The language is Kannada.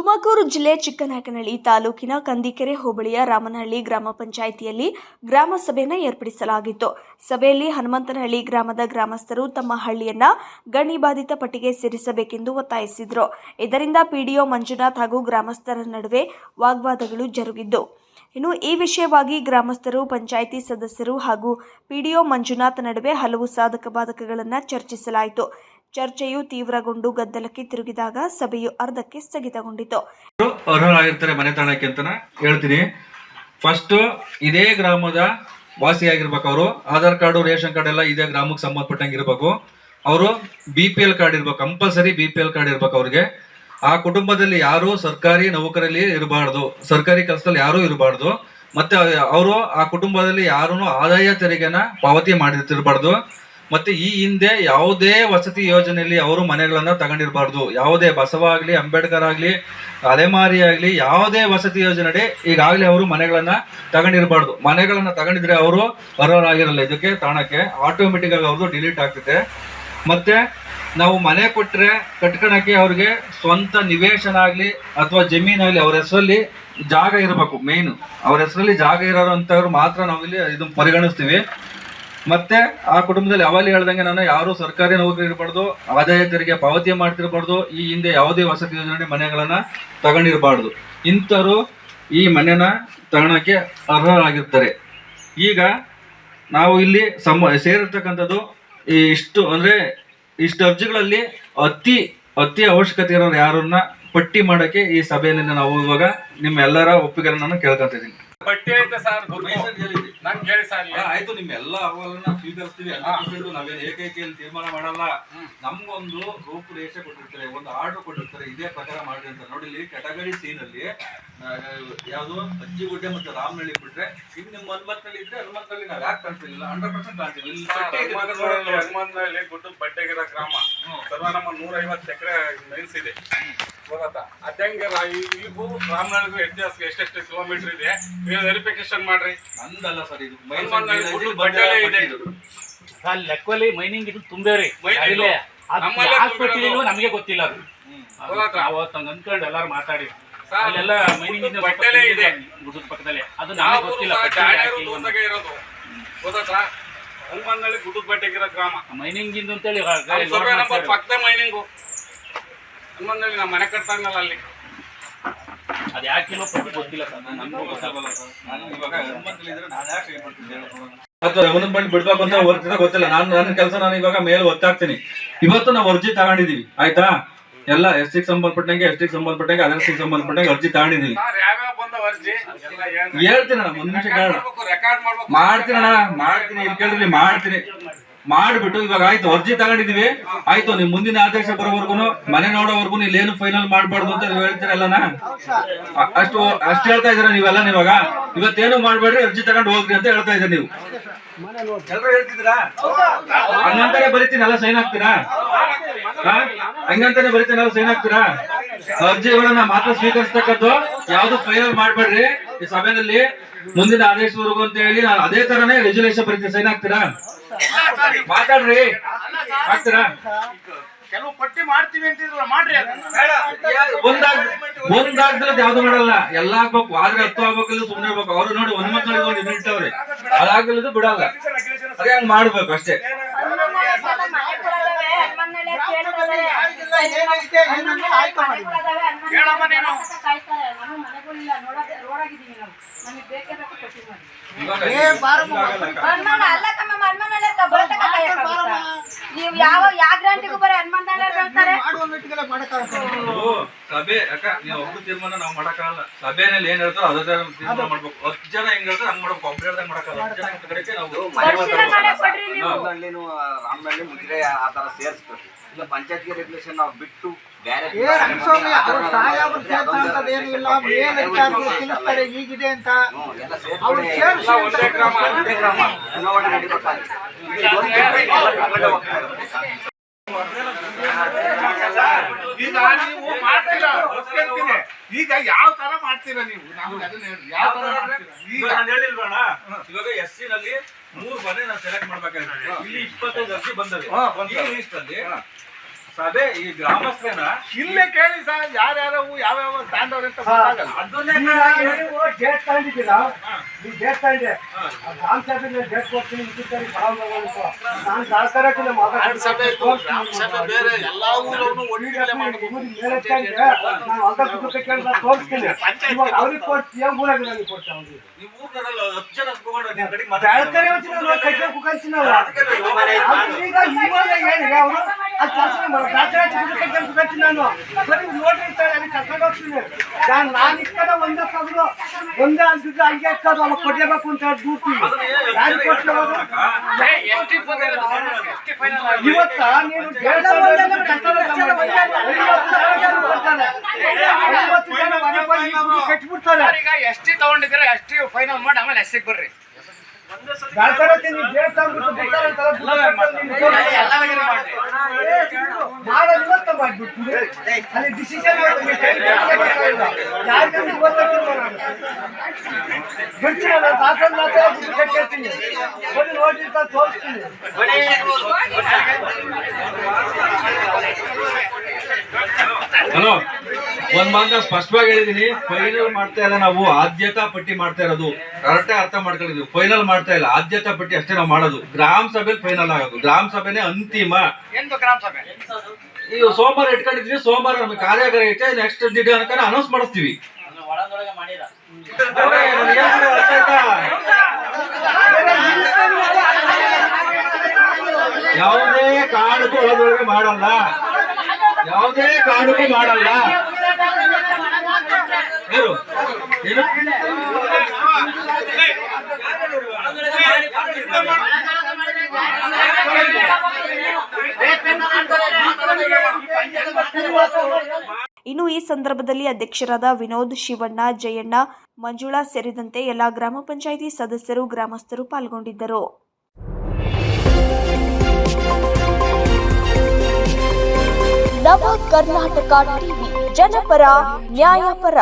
ತುಮಕೂರು ಜಿಲ್ಲೆ ಚಿಕ್ಕನಾಯಕನಹಳ್ಳಿ ತಾಲೂಕಿನ ಕಂದಿಕೆರೆ ಹೋಬಳಿಯ ರಾಮನಹಳ್ಳಿ ಗ್ರಾಮ ಪಂಚಾಯಿತಿಯಲ್ಲಿ ಗ್ರಾಮ ಸಭೆಯನ್ನು ಏರ್ಪಡಿಸಲಾಗಿತ್ತು. ಸಭೆಯಲ್ಲಿ ಹನುಮಂತನಹಳ್ಳಿ ಗ್ರಾಮದ ಗ್ರಾಮಸ್ಥರು ತಮ್ಮ ಹಳ್ಳಿಯನ್ನ ಗಣಿ ಬಾಧಿತ ಪಟ್ಟಿಗೆ ಸೇರಿಸಬೇಕೆಂದು ಒತ್ತಾಯಿಸಿದರು. ಇದರಿಂದ ಪಿಡಿಒ ಮಂಜುನಾಥ್ ಹಾಗೂ ಗ್ರಾಮಸ್ಥರ ನಡುವೆ ವಾಗ್ವಾದಗಳು ಜರುಗಿದ್ದು. ಇನ್ನು ಈ ವಿಷಯವಾಗಿ ಗ್ರಾಮಸ್ಥರು, ಪಂಚಾಯಿತಿ ಸದಸ್ಯರು ಹಾಗೂ ಪಿಡಿಒ ಮಂಜುನಾಥ್ ನಡುವೆ ಹಲವು ಸಾಧಕ ಬಾಧಕಗಳನ್ನು ಚರ್ಚಿಸಲಾಯಿತು. ಚರ್ಚೆಯು ತೀವ್ರಗೊಂಡು ಗದ್ದಲಕ್ಕೆ ತಿರುಗಿದಾಗ ಸಭೆಯು ಅರ್ಧಕ್ಕೆ ಸ್ಥಗಿತಗೊಂಡಿತು. ಅರ್ಹರಾಗಿರ್ತಾರೆ ಮನೆ ತಾಣಕ್ಕೆ ಅಂತ ಹೇಳ್ತೀನಿ. ಫಸ್ಟ್ ಇದೇ ಗ್ರಾಮದ ವಾಸಿಯಾಗಿರ್ಬೇಕು ಅವರು ಆಧಾರ್ ಕಾರ್ಡು ರೇಷನ್ ಕಾರ್ಡ್ ಎಲ್ಲ ಇದೇ ಗ್ರಾಮಕ್ಕೆ ಸಂಬಂಧಪಟ್ಟಂಗೆ ಇರಬೇಕು. ಅವರು ಬಿ ಪಿ ಎಲ್ ಕಾರ್ಡ್ ಇರ್ಬೇಕು compulsory B P L card ಇರ್ಬೇಕು ಅವ್ರಿಗೆ. ಆ ಕುಟುಂಬದಲ್ಲಿ ಯಾರು ಸರ್ಕಾರಿ ನೌಕರಲ್ಲಿ ಇರಬಾರ್ದು. ಸರ್ಕಾರಿ ಕೆಲಸದಲ್ಲಿ ಯಾರು ಇರಬಾರ್ದು. ಮತ್ತೆ ಅವರು ಆ ಕುಟುಂಬದಲ್ಲಿ ಯಾರೂ ಆದಾಯ ತೆರಿಗೆನ ಪಾವತಿ ಮಾಡಿರ್ತಿರ್ಬಾರ್ದು. ಮತ್ತೆ ಈ ಹಿಂದೆ ಯಾವುದೇ ವಸತಿ ಯೋಜನೆಯಲ್ಲಿ ಅವರು ಮನೆಗಳನ್ನ ತಗೊಂಡಿರಬಾರ್ದು. ಯಾವುದೇ ಬಸವ ಆಗಲಿ, ಅಂಬೇಡ್ಕರ್ ಆಗ್ಲಿ, ಅಲೆಮಾರಿ ಆಗ್ಲಿ, ಯಾವುದೇ ವಸತಿ ಯೋಜನೆ ಈಗಾಗಲೇ ಅವರು ಮನೆಗಳನ್ನ ತಗೊಂಡಿರಬಾರ್ದು. ಮನೆಗಳನ್ನ ತಗೊಂಡಿದ್ರೆ ಅವರು ಅರ್ಹರಾಗಿರಲ್ಲ ಇದಕ್ಕೆ ತಾಣಕ್ಕೆ ಆಟೋಮೆಟಿಕ್ ಆಗಿ ಅವ್ರದ್ದು ಡಿಲೀಟ್ ಆಗ್ತದೆ ಮತ್ತೆ ನಾವು ಮನೆ ಕೊಟ್ಟರೆ ಕಟ್ಕೊಳಕ್ಕೆ ಅವ್ರಿಗೆ ಸ್ವಂತ ನಿವೇಶನ ಆಗಲಿ ಅಥವಾ ಜಮೀನಾಗಲಿ ಅವ್ರ ಹೆಸರಲ್ಲಿ ಜಾಗ ಇರಬೇಕು ಮೇನ್ ಅವ್ರ ಹೆಸರಲ್ಲಿ ಜಾಗ ಇರೋಂಥವ್ರು ಮಾತ್ರ ನಾವಿಲ್ಲಿ ಇದನ್ನ ಪರಿಗಣಿಸ್ತೀವಿ. ಮತ್ತೆ ಆ ಕುಟುಂಬದಲ್ಲಿ ಯಾವಾಗಲೂ ಹೇಳ್ದಂಗೆ ನಾನು ಯಾರು ಸರ್ಕಾರಿ ನೌಕರಿ ಇರಬಾರ್ದು ಆದಾಯ ತೆರಿಗೆ ಪಾವತಿ ಮಾಡ್ತಿರಬಾರ್ದು, ಈ ಹಿಂದೆ ಯಾವುದೇ ವಸತಿ ಯೋಜನೆ ಮನೆಗಳನ್ನ ತಗೊಂಡಿರಬಾರ್ದು. ಇಂಥವರು ಈ ಮನೆನ ತಗೊಳಕ್ಕೆ ಅರ್ಹರಾಗಿರ್ತಾರೆ. ಈಗ ನಾವು ಇಲ್ಲಿ ಸಮ ಸೇರಿರ್ತಕ್ಕಂಥದ್ದು ಈ ಇಷ್ಟು, ಅಂದ್ರೆ ಇಷ್ಟು ಅರ್ಜಿಗಳಲ್ಲಿ ಅತಿ ಅತಿ ಅವಶ್ಯಕತೆ ಇರೋರು ಯಾರನ್ನ ಪಟ್ಟಿ ಮಾಡಕ್ಕೆ ಈ ಸಭೆಯಲ್ಲಿ ನಾವು ಇವಾಗ ನಿಮ್ಮೆಲ್ಲರ ಒಪ್ಪಿಗೆ ನಾನು ಕೇಳ್ಕೊಂತಿದ್ದೀನಿ ಸರ್ ನನ್ ಕೇಳಿ ಸರ್ ಇಲ್ಲಿ. ಆಯ್ತು ನಿಮ್ ಎಲ್ಲ ಅಹವಾಲನ್ನ ಸ್ವೀಕರಿಸ್ತೀವಿ ಅಲ್ಲ ನಾವೇನು ಏಕೈಕಿಯಲ್ಲಿ ತೀರ್ಮಾನ ಮಾಡಲ್ಲ. ನಮ್ಗೊಂದು ರೂಪುರೇಷೆ ಕೊಟ್ಟಿರ್ತಾರೆ ಒಂದು ಆರ್ಡರ್ ಕೊಟ್ಟಿರ್ತಾರೆ ಇದೇ ಪ್ರಕಾರ ಮಾಡಿ ಅಂತ. ನೋಡಿ ಇಲ್ಲಿ ಕೆಟಗರಿ ಸೀನ್ ಅಲ್ಲಿ ಯಾವುದು? ಅಜ್ಜಿ ಅಜ್ಜಿಗುಡ್ಡೆ ಮತ್ತೆ ರಾಮನಳ್ಳಿ ಬಿಟ್ರೆ ಇನ್ನು ನಿಮ್ಮ ಹನುಮಂತನಳ್ಳಿ ಇದ್ರೆ ಹನುಮಂತನಳ್ಳಿ ನಾವ್ ಯಾಕೆ ಕಾಣ್ತಿಲ್ಲ ಹಂಡ್ರೆಡ್ ಪರ್ಸೆಂಟ್ ಕಾಣ್ತೀವಿ. ಇಲ್ಲಿ ಬೇಕಾದ್ರೆ ನೋಡೋಣ. ಗ್ರಾಮ. ಸರ್ವ ನಮ್ಮ ನೂರ ಐವತ್ತು ಎಕರೆ ಮೈನ್ಸ್ ಇದೆ. ಅದಂಗೆ ವ್ಯತ್ಯಾಸ ಎಷ್ಟೆಷ್ಟು ಕಿಲೋಮೀಟರ್ ಇದೆ ನೀವು ವೆರಿಫಿಕೇಶನ್ ಮಾಡ್ರಿ. ನಂದಲ್ಲ ಸರ್ ಇದು. ಮೈಸೂರು ಬಡ್ಡೆಲೇ ಲೆಕ್ಕಲ್ಲಿ ಮೈನಿಂಗ್ ಇದು ತುಂಬಿರೋದು. ಕೊಟ್ಟಿದ್ದೀವೋ ನಮಗೆ ಗೊತ್ತಿಲ್ಲ ಅದು? ಅವತ್ತು ಹಂಗ್ ಅನ್ಕೊಂಡು ಎಲ್ಲಾರು ಮಾತಾಡಿ ಸರ್, ಅಲ್ಲೆಲ್ಲ ಮೈನಿಂಗ್ ಗುಡ್ಡದ ಬಟ್ಟೆ ಇದೆ. ಗುಡ್ಡದ ಪಕ್ಕದಲ್ಲಿ. ಅದು ನಾವು ನಮಗೆ ಗೊತ್ತಿಲ್ಲ ಇರೋದು. ಗುಡ್ಡದ ಬಟ್ಟೆಗಿರೋ ಗ್ರಾಮ. ಮೈನಿಂಗ್ ಇಂದು ಅಂತೇಳಿ ಪಕ್ಕದ ಮೈನಿಂಗು ಹನುಮಂತನಹಳ್ಳಿ ನಮ್ಮ ಮನೆ ಕಟ್ತಾರಲ್ಲ ಅಲ್ಲಿ. ಅದು ಯಾಕೆ ಕಿಲೋ ಪಟ್ಟಿ ಗೊತ್ತಿಲ್ಲ ಸರ್. ನಮಗೂ ಗೊತ್ತಾಗಲ್ಲ ಅಥವಾ ರೆವನ್ಯೂ ಬಂಡ್ ಬಿಡ್ಬೇಕು ಅಂತ ಹೊರ್ತಿದ ಗೊತ್ತಿಲ್ಲ. ನಾನು ನನ್ನ ಕೆಲಸ ನಾನು ಇವಾಗ ಮೇಲೆ ಒತ್ತಾಗ್ತೀನಿ ಇವತ್ತು ನಾವು ಅರ್ಜಿ ತಗೊಂಡಿದೀವಿ. ಆಯ್ತಾ? ಎಲ್ಲ ಎಸ್ ಟಿಗೆ ಸಂಬಂಧಪಟ್ಟಂಗೆ ಎಸ್ ಟಿಗೆ ಸಂಬಂಧಪಟ್ಟಂಗೆ ಅದರ್ಗೆ ಸಂಬಂಧಪಟ್ಟಂಗೆ ಅರ್ಜಿ ತಗೊಂಡಿದೀವಿ. ಸರ್ ಯಾವ್ಯಾವ ಬಂದವ ಅರ್ಜಿ? ಎಲ್ಲ ಹೇಳ್ತೀನಿ. ಅಣ್ಣ ಒಂದ್ ನಿಮಿಷ ಕೇಳೋಣ. ಮಾಡ್ಬೇಕು, ರೆಕಾರ್ಡ್ ಮಾಡ್ತೀನಿ ಅಣ್ಣ ಮಾಡ್ತೀನಿ. ಇಲ್ಲಿ ಕೇಳಿದ್ರಿ ಮಾಡ್ತೀನಿ. ಮಾಡ್ಬಿಟ್ಟು ಇವಾಗ ಆಯ್ತು ಅರ್ಜಿ ತಗೊಂಡಿದೀವಿ ಆಯ್ತು ನಿಮ್ ಮುಂದಿನ ಆದೇಶ ಬರೋವರ್ಗುನು ಮನೆ ನೋಡೋವರ್ಗು ಏನು ಫೈನಲ್ ಮಾಡ್ಬಾರ್ದು ಅಂತ ನೀವು ಹೇಳ್ತೀರಲ್ಲನ ಅಷ್ಟು ಅಷ್ಟು ಹೇಳ್ತಾ ಇದೀರ ನೀವೆಲ್ಲ ನೀವಾಗ? ಇವತ್ತೇನು ಮಾಡ್ಬೇಡ್ರಿ ಅರ್ಜಿ ತಗೊಂಡು ಹೋಗ್ರಿ ಅಂತ ಹೇಳ್ತಾ ಇದೀರ ನೀವು. ಎಲ್ರು ಹೇಳ್ತಿದ್ದೀರಾ? ಹಂಗಂತಾನೆ ಸೈನ್ ಹಾಕ್ತೀರಾ? ಹಾ? ಹಂಗಂತಾನೆ ಬರಿತೀನಿ ಎಲ್ಲ ಸೈನ್ ಹಾಕ್ತೀರಾ? ಅರ್ಜಿಗಳನ್ನ ಮಾತ್ರ ಸ್ವೀಕರಿಸ್ತಕ್ಕದ್ದು ಯಾವ್ದು ಫೈನಲ್ ಮಾಡ್ಬೇಡ್ರಿ ಈ ಸಭೆಯಲ್ಲಿ ಮುಂದಿನ ಆದೇಶವರೆಗೂ ಅಂತ ಹೇಳಿ ನಾನು ಅದೇ ತರನೇ ರೆಜುಲೇಷನ್ ಬರೀತೀನಿ ಸೈನ್ ಹಾಕ್ತೀರಾ? ಮಾತಾಡ್ರಿ. ಹಾಕ್ತೀರಾ ಕೆಲವು ಪಟ್ಟಿ ಮಾಡ್ತೀವಿ ಅಂತಿದ್ರು ಮಾಡ್ರಿ ಅದನ್ನ. ಒಂದಾಗ್ ಒಂದಾಗ್ದ್ರೆ ಯಾವ್ದು ಮಾಡಲ್ಲ. ಎಲ್ಲ ಆಗ್ಬೇಕು. ಆದ್ರೆ ಹತ್ತು ಆಗ್ಬೇಕಲ್ಲ ಸುಮ್ಮನೆ ಇರ್ಬೇಕು ಅವ್ರು ನೋಡಿ ಒಂದ್ ಮಕ್ಕಳಿಗೆ ಒಂದು ಇಟ್ಟವ್ರೆ ಅದಾಗಲಿದ್ದು ಬಿಡಲ್ಲ. ಅದೇ ಹಂಗ್ ಮಾಡ್ಬೇಕು ಅಷ್ಟೇ. ಹೇಳಮ್ಮ ನೀನು. ಇವಾಗ ನೀವು ಯಾವ ಯಾವ ಗ್ರಾಂಟಿಗೂ ಬರೀ ಹನುಮಂತ ಹೇಳ್ತಾರೆ. ಸಭೆ ಅಕ್ಕ ನೀವು ಒಬ್ಬ ತೀರ್ಮಾನ ನಾವು ಮಾಡಕ್ಕಾಗಲ್ಲ. ಸಭೆನಲ್ಲಿ ಏನ್ ಹೇಳ್ತಾರೋ ಅದೇ ತರ ತೀರ್ಮಾನ ಮಾಡ್ಬೇಕು. ಹತ್ತು ಜನ ಹೆಂಗ್ ಹೇಳ್ತಾರೆ ಹಂಗ್ ಮಾಡ್ಬೇಕು. ಒಬ್ರು ಹೇಳ್ದಂಗ್ ಮಾಡಕ್ಕಾಗಲ್ಲ. ಹತ್ತು ಜನ ಕಡೆಗೆ ನಾವು ರಾಮನಹಳ್ಳಿ ಮುದ್ರೆ ಆ ತರ ಸೇರಿಸ್ಬೇಕು. ಇಲ್ಲ ಪಂಚಾಯತ್ಗೆ ರೆಗ್ಯುಲೇಷನ್ ನಾವು ಬಿಟ್ಟು ಬೇರೆ ಹೀಗಿದೆ ಅಂತ. ಎಲ್ಲ ಅವ್ರು ಸೇರ್ಸ್ಕೊಳ್ಳಿ. ಒಂದೇ ಗ್ರಾಮ ಒಂದೇ ಗ್ರಾಮ. ಚುನಾವಣೆ ನಡಿಬೇಕಾದ್ರೆ. ಈಗ ನೀವು ಗೊತ್ತಿರ್ತೀನಿ. ಈಗ ಯಾವ ತರ ಮಾಡ್ತೀರಾ ನೀವು? ನಮ್ಗೆ ಅದನ್ನ ಹೇಳಿ. ಯಾವ ತರ ಮಾಡ್ತೀರಾ? ಈಗ. ಈಗ ನಾನು ಹೇಳಿಲ್ವಣ್ಣ? ಇವಾಗ ಎಸ್ ಸಿ ನಲ್ಲಿ ಮೂರ್ ಮನೆ ನಾನು ಸೆಲೆಕ್ಟ್ ಮಾಡ್ಬೇಕಾಗಿತ್ತು. ಇಲ್ಲಿ ಇಪ್ಪತ್ತೈದು ಅರ್ಜಿ ಬಂದವೆ. ಲಿಸ್ಟ್ ಅಲ್ಲಿ ಅದೇ ಈ ಗ್ರಾಮಸ್ಥೆನ ಇಲ್ಲೇ ಕೇಳಿ ಸರ್ ಯಾರ್ಯಾರು ಯಾವ್ಯಾವ ತಾಂಡವ್ರು ಅಂತ ಗೊತ್ತಾಗಲ್ಲ. ಅದನ್ನೇ ನೀವು ಡೇಟ್ ಇದೆ. ಗ್ರಾಮ ಸಭೆಗೆ ಡೇಟ್ ಕೊಡ್ತೀನಿ ಇಟ್ಟಿದ್ದಾರೆ ನಾನು ಸರ್ಕಾರಕ್ಕೆ ಮಾತಾಡ್ತೀನಿ. ಬೇರೆ ಎಲ್ಲಾ ಒಟ್ಟಿಗೆ ಮಾಡಬೇಕು. ನಾನು ಅಂತ ಕೇಳಿದ ತೋರಿಸ್ತೀನಿ. ಇವಾಗ ಅವ್ರಿಗೆ ಕೊಟ್ಟು ಏನ್ ಊರಾಗ ನನಗೆ ಕೊಡ್ತಾ ಅವ್ರಿಗೆ. ನೀವು ಊರ್ನಲ್ಲ ಹತ್ತು ಜನ ಕೈಗೆ ಈಗ ಇವಾಗ ಏನಿದೆ ಅವರು ಕುಕ್ಕಂತೀನಿ ನಾನು ಬರೀ ನೋಡ್ರಿ ಇರ್ತಾರೆ ಅಲ್ಲಿ ಕರ್ಕೊಂಡು ಹೋಗ್ತೀನಿ ನಾನು ನಾನು ಇಕ್ಕದ ಒಂದೇ ಕದ್ರು ಒಂದೇ ಅಂತಿದ್ರೆ ಹಂಗೆ ಇಕ್ಕದು ಅಲ್ಲ ಕೊಡ್ಲೇಬೇಕು ಅಂತ ಹೇಳಿ? ಇವತ್ತ ನೀನು ಕಟ್ಬಿಡ್ತಾರೆ ಈಗ ಎಸ್ ಟಿ ತಗೊಂಡಿದ್ರೆ ಎಷ್ಟಿ ಫೈನಲ್ ಮಾಡಿ ಆಮೇಲೆ ಎಷ್ಟಿಗೆ ಬರ್ರಿ ಬೆಳ್ಕರೆ ಮಾಡೋದು ಇವತ್ತು ಮಾಡ್ಬಿಡ್ತೀವಿ ಅಲ್ಲಿ ಡಿಸಿಷನ್ ಯಾರಿಗೂ ಗೊತ್ತಾಗ್ತಿಲ್ಲ ಬಿಡ್ತೀನಿ ನಾನು ಹಾಕೊಂಡು ಮಾತ್ರ ಬಿಟ್ಟು ಕಟ್ಕೊಳ್ತೀನಿ ಬನ್ನಿ ನೋಡಿ ಅಂತ ತೋರಿಸ್ತೀನಿ ಒಂದ್ ಮಾತ್ರ ಸ್ಪಷ್ಟವಾಗಿ ಹೇಳಿದೀನಿ ಫೈನಲ್ ಮಾಡ್ತಾ ಇಲ್ಲ ನಾವು ಆದ್ಯತಾ ಪಟ್ಟಿ ಮಾಡ್ತಾ ಇರೋದು. ಕರೆಕ್ಟ್ ಅರ್ಥ ಮಾಡ್ಕೊಂಡಿದ್ವಿ. ಫೈನಲ್ ಮಾಡ್ತಾ ಇಲ್ಲ ಆದ್ಯತಾ ಪಟ್ಟಿ ಅಷ್ಟೇ ನಾವು ಮಾಡೋದು. ಗ್ರಾಮ ಸಭೆಲಿ ಫೈನಲ್ ಆಗೋದು. ಗ್ರಾಮ ಸಭೆನೇ ಅಂತಿಮ. ಎಂದು ಗ್ರಾಮ ಸಭೆ. ಈಗ ಸೋಮವಾರ ಇಟ್ಕೊಂಡಿದ್ವಿ ಸೋಮವಾರ ನಮ್ಗೆ ಕಾರ್ಯಾಗಾರ ಐತೆ ನೆಕ್ಸ್ಟ್ ದಿನ ಅನ್ಕೊಂಡು ಅನೌನ್ಸ್ ಮಾಡಿಸ್ತೀವಿ. ಯಾವುದೇ ಕಾರಣಕ್ಕೂ ಒಳಗೊಳಗೆ ಮಾಡಲ್ಲ. ಯಾವುದೇ ಕಾರಣಕ್ಕೂ ಮಾಡಲ್ಲ. ಯಾರು? ಏನು? ಇನ್ನು ಈ ಸಂದರ್ಭದಲ್ಲಿ ಅಧ್ಯಕ್ಷರಾದ ವಿನೋದ್ ಶಿವಣ್ಣ ಜಯಣ್ಣ ಮಂಜುಳಾ ಸೇರಿದಂತೆ ಎಲ್ಲ ಗ್ರಾಮ ಪಂಚಾಯಿತಿ ಸದಸ್ಯರು ಗ್ರಾಮಸ್ಥರು ಪಾಲ್ಗೊಂಡಿದ್ದರು. ನವ ಕರ್ನಾಟಕ ಟಿವಿ ಜನಪರ ನ್ಯಾಯಪರ.